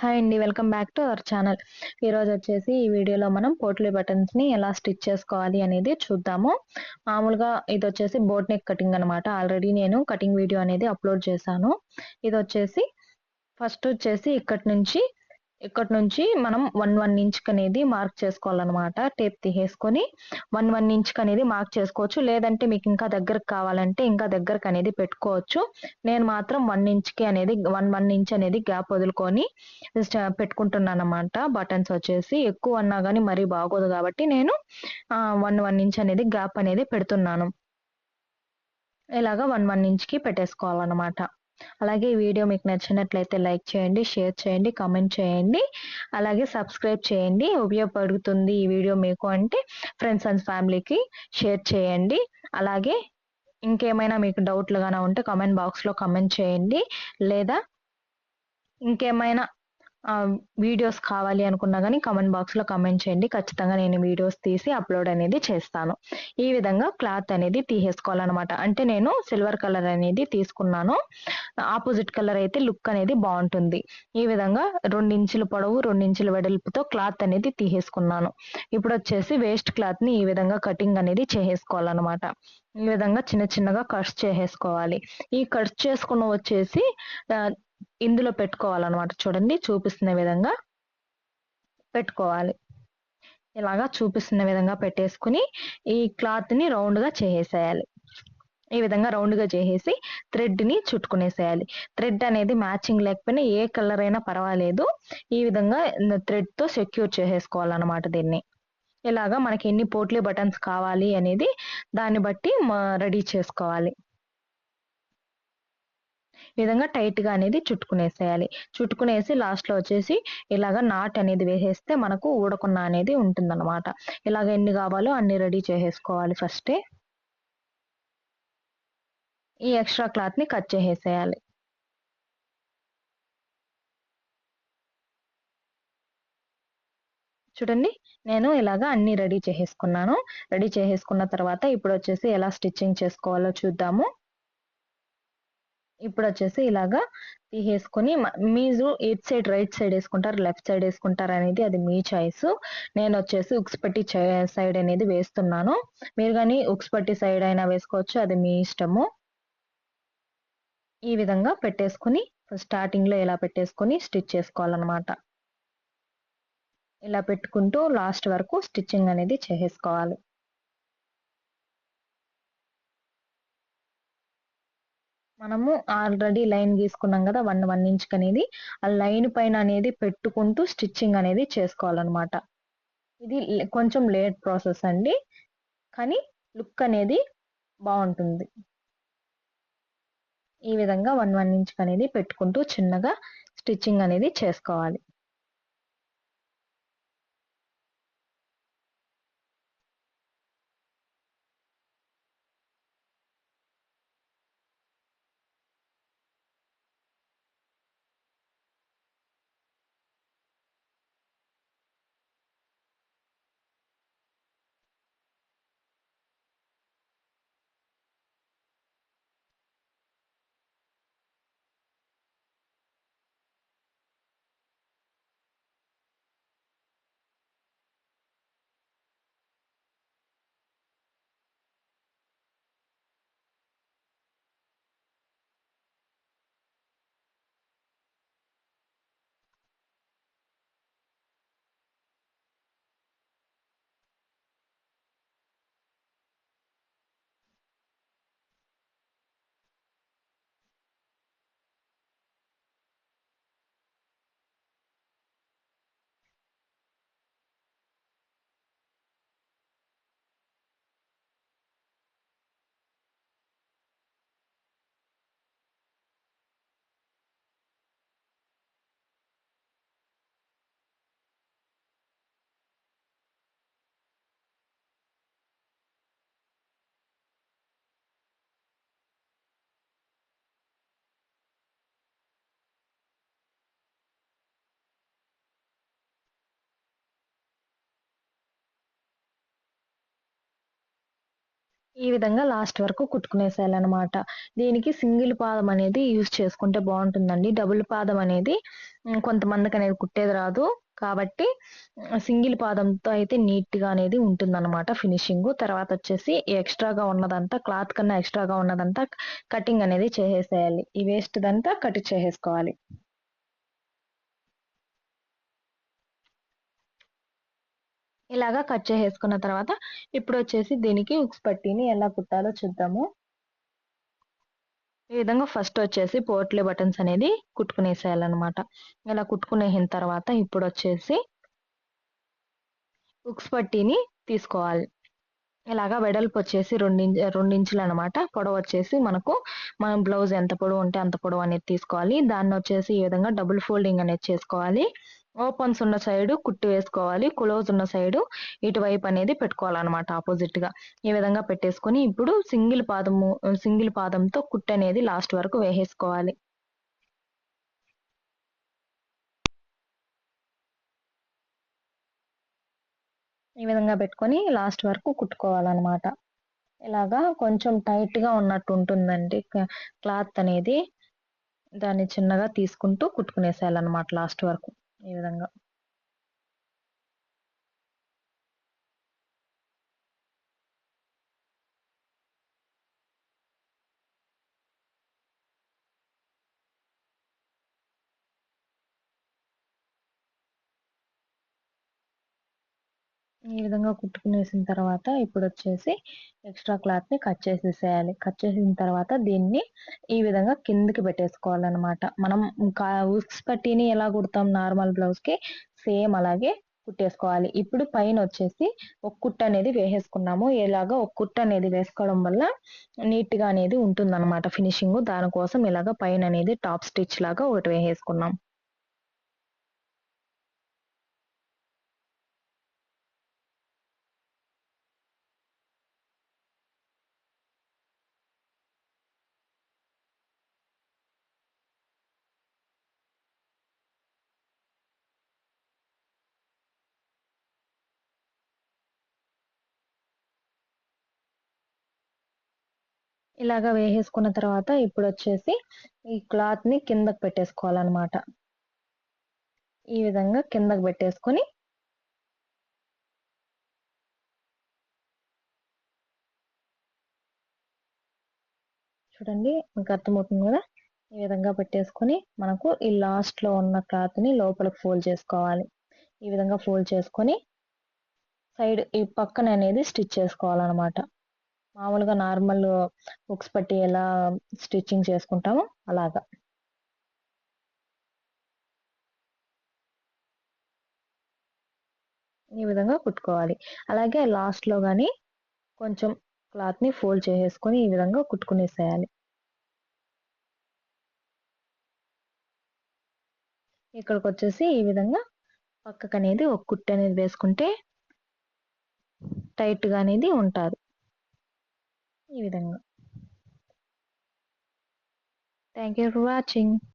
Hi అండి welcome back to our channel. ఈరోజు వచ్చేసి ఈ వీడియోలో మనం పోట్లీ బటన్స్ని ఎలా స్టిచ్ చేసుకోవాలి అనేది చూద్దాము. మామూలుగా ఇది వచ్చేసి బోట్ నెక్ కటింగ్ అనమాట ఆల్రెడీ నేను కటింగ్ వీడియో అనేది అప్లోడ్ చేశాను. ఇది వచ్చేసి ఫస్ట్ వచ్చేసి ఇక్కడి నుంచి ఇక్కడ నుంచి మనం వన్ వన్ ఇంచ్కి అనేది మార్క్ చేసుకోవాలన్నమాట. టేప్ తీసేసుకొని వన్ వన్ ఇంచ్కి అనేది మార్క్ చేసుకోవచ్చు. లేదంటే మీకు ఇంకా దగ్గరకు కావాలంటే ఇంకా దగ్గరకు అనేది పెట్టుకోవచ్చు. నేను మాత్రం వన్ ఇంచ్కి అనేది వన్ వన్ ఇంచ్ అనేది గ్యాప్ వదులుకొని పెట్టుకుంటున్నాను అనమాట బటన్స్ వచ్చేసి ఎక్కువ అన్నా కానీ మరీ బాగోదు కాబట్టి నేను వన్ వన్ ఇంచ్ అనేది గ్యాప్ అనేది పెడుతున్నాను. ఇలాగా వన్ వన్ ఇంచ్కి పెట్టేసుకోవాలన్నమాట. అలాగే ఈ వీడియో మీకు నచ్చినట్లయితే లైక్ చేయండి షేర్ చేయండి కామెంట్ చేయండి. అలాగే సబ్స్క్రైబ్ చేయండి. ఉపయోగపడుతుంది ఈ వీడియో మీకు అంటే ఫ్రెండ్స్ అండ్ ఫ్యామిలీకి షేర్ చేయండి. అలాగే ఇంకేమైనా మీకు డౌట్లు కానీ ఉంటే కామెంట్ బాక్స్లో కామెంట్ చేయండి. లేదా ఇంకేమైనా వీడియోస్ కావాలి అనుకున్నా కానీ కమెంట్ బాక్స్లో కమెంట్ చేయండి. ఖచ్చితంగా నేను వీడియోస్ తీసి అప్లోడ్ అనేది చేస్తాను. ఈ విధంగా క్లాత్ అనేది తీసేసుకోవాలన్నమాట. అంటే నేను సిల్వర్ కలర్ అనేది తీసుకున్నాను. ఆపోజిట్ కలర్ అయితే లుక్ అనేది బాగుంటుంది. ఈ విధంగా రెండించుల పొడవు రెండించుల వెడల్పుతో క్లాత్ అనేది తీసేసుకున్నాను. ఇప్పుడు వచ్చేసి వేస్ట్ క్లాత్ని ఈ విధంగా కటింగ్ అనేది చేసేసుకోవాలన్నమాట. ఈ విధంగా చిన్న చిన్నగా కట్స్ చేసేసుకోవాలి. ఈ కట్స్ చేసుకున్న వచ్చేసి ఇందులో పెట్టుకోవాలన్నమాట. చూడండి చూపిస్తున్న విధంగా పెట్టుకోవాలి. ఇలాగా చూపిస్తున్న విధంగా పెట్టేసుకుని ఈ క్లాత్ని రౌండ్గా చేసేయాలి. ఈ విధంగా రౌండ్గా చేసేసి థ్రెడ్ని చుట్టుకునేసేయాలి. థ్రెడ్ అనేది మ్యాచింగ్ లేకపోయినా ఏ కలర్ అయినా పర్వాలేదు. ఈ విధంగా థ్రెడ్తో సెక్యూర్ చేసేసుకోవాలన్నమాట దీన్ని. ఇలాగా మనకి ఎన్ని పోట్లీ బటన్స్ కావాలి అనేది దాన్ని బట్టి రెడీ చేసుకోవాలి. విధంగా టైట్గా అనేది చుట్టుకునేసేయాలి. చుట్టుకునేసి లాస్ట్లో వచ్చేసి ఇలాగ నాట్ అనేది వేసేస్తే మనకు ఊడకున్న అనేది ఉంటుందన్నమాట. ఇలాగ ఎన్ని కావాలో అన్ని రెడీ చేసేసుకోవాలి ఫస్టే ఈ ఎక్స్ట్రా క్లాత్ని కట్ చేసేసేయాలి. చూడండి నేను ఇలాగా అన్ని రెడీ చేసేసుకున్నాను. రెడీ చేసేసుకున్న తర్వాత ఇప్పుడు వచ్చేసి ఎలా స్టిచ్చింగ్ చేసుకోవాలో చూద్దాము. ఇప్పుడు వచ్చేసి ఇలాగా తీసేసుకొని మీరు ఎయిట్ సైడ్ రైట్ సైడ్ వేసుకుంటారు లెఫ్ట్ సైడ్ వేసుకుంటారు అనేది అది మీ చాయిస్. నేను వచ్చేసి ఉక్స్పట్టి సైడ్ అనేది వేస్తున్నాను. మీరు కానీ ఉక్స్పట్టి సైడ్ అయినా వేసుకోవచ్చు అది మీ ఇష్టము. ఈ విధంగా పెట్టేసుకుని స్టార్టింగ్లో ఇలా పెట్టేసుకొని స్టిచ్ చేసుకోవాలన్నమాట. ఇలా పెట్టుకుంటూ లాస్ట్ వరకు స్టిచ్చింగ్ అనేది చేసేసుకోవాలి. మనము ఆల్రెడీ లైన్ గీసుకున్నాం కదా వన్ వన్ ఇంచ్ అనేది. ఆ లైన్ పైన అనేది పెట్టుకుంటూ స్టిచ్చింగ్ అనేది చేసుకోవాలన్నమాట. ఇది కొంచెం లేట్ ప్రాసెస్ అండి. కానీ లుక్ అనేది బాగుంటుంది. ఈ విధంగా వన్ వన్ ఇంచ్ అనేది పెట్టుకుంటూ చిన్నగా స్టిచ్చింగ్ అనేది చేసుకోవాలి. ఈ విధంగా లాస్ట్ వరకు కుట్టుకునేసేయాలన్నమాట. దీనికి సింగిల్ పాదం అనేది యూజ్ చేసుకుంటే బాగుంటుందండి. డబుల్ పాదం అనేది కొంతమందికి అనేది కుట్టేది రాదు. కాబట్టి సింగిల్ పాదంతో అయితే నీట్గా అనేది ఉంటుందన్నమాట ఫినిషింగ్. తర్వాత వచ్చేసి ఎక్స్ట్రాగా ఉన్నదంతా క్లాత్ కన్నా ఎక్స్ట్రాగా ఉన్నదంతా కటింగ్ అనేది చేసేసేయాలి. ఈ వేస్ట్ దంతా కట్ చేసేసుకోవాలి. ఇలాగా కట్ చేసేసుకున్న తర్వాత ఇప్పుడు వచ్చేసి దీనికి ఉక్స్ పట్టీని ఎలా కుట్టాలో చూద్దాము. ఈ విధంగా ఫస్ట్ వచ్చేసి పోర్ట్లే బటన్స్ అనేది కుట్టుకునేసేయాలన్నమాట. ఇలా కుట్టుకునేసిన తర్వాత ఇప్పుడు వచ్చేసి ఉక్స్ పట్టీని తీసుకోవాలి. ఇలాగా వెడల్పు వచ్చేసి రెండించ రెండించులు అనమాట పొడవు వచ్చేసి మనకు మనం బ్లౌజ్ ఎంత పొడవు ఉంటే అంత పొడవు అనేది తీసుకోవాలి. దాన్ని వచ్చేసి ఈ విధంగా డబుల్ ఫోల్డింగ్ అనేది చేసుకోవాలి. ఓపెన్స్ ఉన్న సైడ్ కుట్టి వేసుకోవాలి. క్లోజ్ ఉన్న సైడ్ ఇటువైపు అనేది పెట్టుకోవాలన్నమాట ఆపోజిట్గా. ఈ విధంగా పెట్టేసుకొని ఇప్పుడు సింగిల్ పాదము సింగిల్ పాదంతో కుట్టి అనేది లాస్ట్ వరకు వేసేసుకోవాలి. ఈ విధంగా పెట్టుకొని లాస్ట్ వరకు కుట్టుకోవాలన్నమాట. ఇలాగా కొంచెం టైట్గా ఉన్నట్టు ఉంటుందండి. క్లాత్ అనేది దాన్ని చిన్నగా తీసుకుంటూ కుట్టుకునేసేయాలన్నమాట లాస్ట్ వరకు. ఈ విధంగా. ఈ విధంగా కుట్టుకునేసిన తర్వాత ఇప్పుడు వచ్చేసి ఎక్స్ట్రా క్లాత్ని కట్ చేసేసేయాలి. కట్ చేసిన తర్వాత దీన్ని ఈ విధంగా కిందికి పెట్టేసుకోవాలన్నమాట. మనం ఉక్స్ పట్టీని ఎలా కుడతాం నార్మల్ బ్లౌజ్కి సేమ్ అలాగే కుట్టేసుకోవాలి. ఇప్పుడు పైన వచ్చేసి ఒక కుట్ట అనేది వేసేసుకున్నాము. ఇలాగ ఒక కుట్ట అనేది వేసుకోవడం వల్ల నీట్గా అనేది ఉంటుందన్నమాట. ఫినిషింగ్ దానికోసం ఇలాగ పైన అనేది టాప్ స్టిచ్ లాగా ఒకటి వేసేసుకున్నాం. ఇలాగా వేసేసుకున్న తర్వాత ఇప్పుడు వచ్చేసి ఈ క్లాత్ని కిందకు పెట్టేసుకోవాలన్నమాట. ఈ విధంగా కిందకు పెట్టేసుకొని చూడండి మీకు అర్థమవుతుంది కదా? ఈ విధంగా పెట్టేసుకొని మనకు ఈ లాస్ట్లో ఉన్న క్లాత్ని లోపలికి ఫోల్డ్ చేసుకోవాలి. ఈ విధంగా ఫోల్డ్ చేసుకొని సైడ్ ఈ పక్కన అనేది స్టిచ్ చేసుకోవాలన్నమాట. మామూలుగా నార్మల్ బుక్స్ పట్టి ఎలా స్టిచ్చింగ్ చేసుకుంటామో అలాగా. ఈ విధంగా కుట్టుకోవాలి. అలాగే లాస్ట్లో కానీ కొంచెం క్లాత్ని ఫోల్డ్ చేసేసుకొని ఈ విధంగా కుట్టుకునేసేయాలి. ఇక్కడికి వచ్చేసి ఈ విధంగా పక్కకు అనేది ఒక కుట్టు అనేది వేసుకుంటే టైట్గా అనేది ఉంటుంది. ఈ విధంగా. Thank you for watching